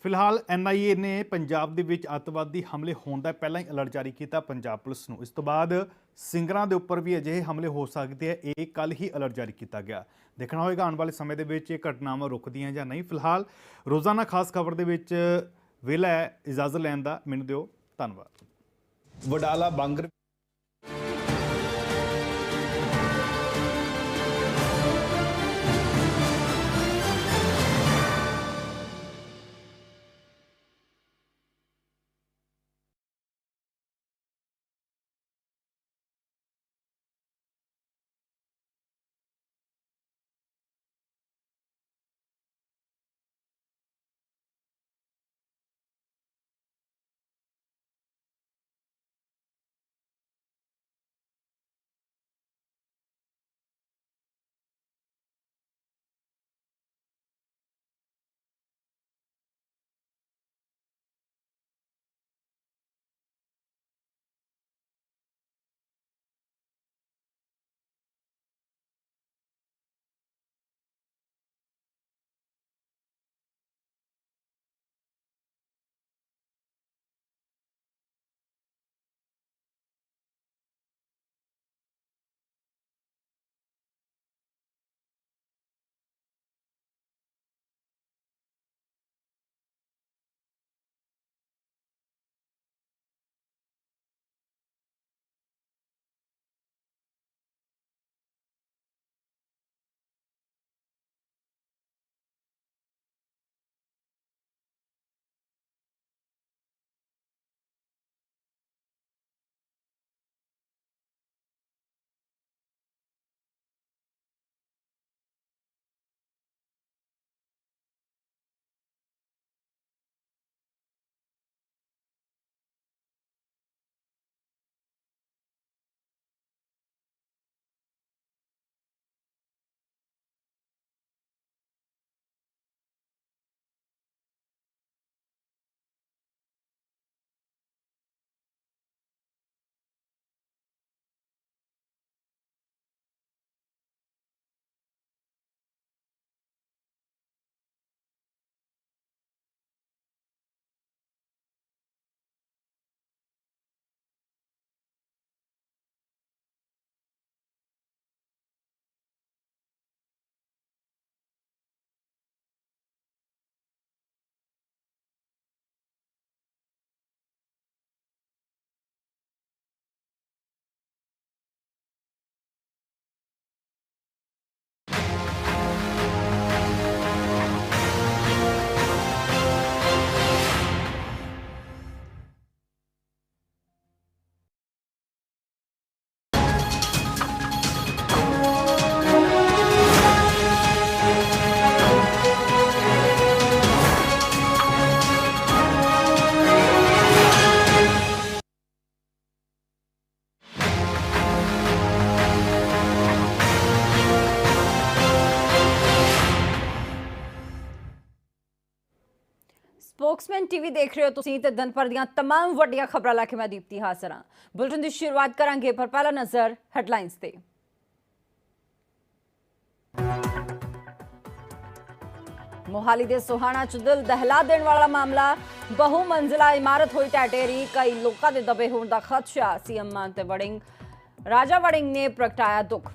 ਫਿਲਹਾਲ ਐਨਆਈਏ ਨੇ ਪੰਜਾਬ ਦੇ ਵਿੱਚ ਅੱਤਵਾਦੀ ਹਮਲੇ ਹੋਣ ਦਾ ਪਹਿਲਾਂ ਹੀ ਅਲਰਟ ਜਾਰੀ ਕੀਤਾ ਪੰਜਾਬ ਪੁਲਿਸ ਨੂੰ। ਇਸ ਤੋਂ ਬਾਅਦ ਸਿੰਗਰਾਂ ਦੇ ਉੱਪਰ ਵੀ ਅਜਿਹੇ ਹਮਲੇ ਹੋ ਸਕਦੇ ਆ, ਇਹ ਕੱਲ ਹੀ ਅਲਰਟ ਜਾਰੀ ਕੀਤਾ ਗਿਆ। ਦੇਖਣਾ ਹੋਏਗਾ ਆਉਣ ਵਾਲੇ ਸਮੇਂ ਦੇ ਵਿੱਚ ਇਹ ਘਟਨਾਵਾਂ ਰੁਕਦੀਆਂ ਜਾਂ ਨਹੀਂ। ਫਿਲਹਾਲ ਰੋਜ਼ਾਨਾ ਖਾਸ ਖਬਰ ਦੇ ਵਿੱਚ ਵੇਲਾ ਇਜਾਜ਼ਤ ਲੈਣ ਦਾ। ਮੈਨੂੰ ਦਿਓ, ਧੰਨਵਾਦ। ਵਡਾਲਾ ਬਾਂਗਰ ਸਪੋਕਸਮੈਨ ਟੀਵੀ ਦੇਖ ਰਹੇ ਹੋ ਤੁਸੀਂ ਤੇ ਦਿਨ ਭਰ ਦੀਆਂ तमाम ਵੱਡੀਆਂ ਖਬਰਾਂ ਲੈ ਕੇ ਮੈਂ ਦੀਪਤੀ ਹਾਜ਼ਰ ਹਾਂ ਬੁਲਟਨ ਦੀ ਸ਼ੁਰੂਆਤ ਕਰਾਂਗੇ ਪਰ ਪਹਿਲਾ ਨਜ਼ਰ ਹੈਡਲਾਈਨਸ ਤੇ ਮੋਹਾਲੀ ਦੇ ਸੋਹਾਣਾ ਚ ਦਿਲ ਦਹਿਲਾ ਦੇਣ ਵਾਲਾ ਮਾਮਲਾ ਬਹੁ ਮੰਜ਼ਿਲਾ ਇਮਾਰਤ ਹੋਈ ਟੈਟੇਰੀ ਕਈ ਲੋਕਾਂ ਦੇ ਦਬੇ ਹੋਣ ਦਾ ਖਦਸ਼ਾ ਸੀਐਮ ਮਾਨ ਤੇ ਵੜਿੰਗ ਰਾਜਾ ਵੜਿੰਗ ਨੇ ਪ੍ਰਗਟਾਇਆ ਦੁੱਖ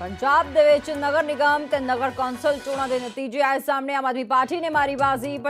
ਪੰਜਾਬ ਦੇ ਵਿੱਚ ਨਗਰ ਨਿਗਮ ਤੇ ਨਗਰ ਕੌਂਸਲ ਚੋਣਾਂ ਦੇ ਨਤੀਜੇ ਆਏ ਸਾਹਮਣੇ ਆਮ ਆਦਮੀ ਪਾਰਟੀ ਨੇ ਮਾਰੀ ਬਾਜ਼ੀ ਪਰ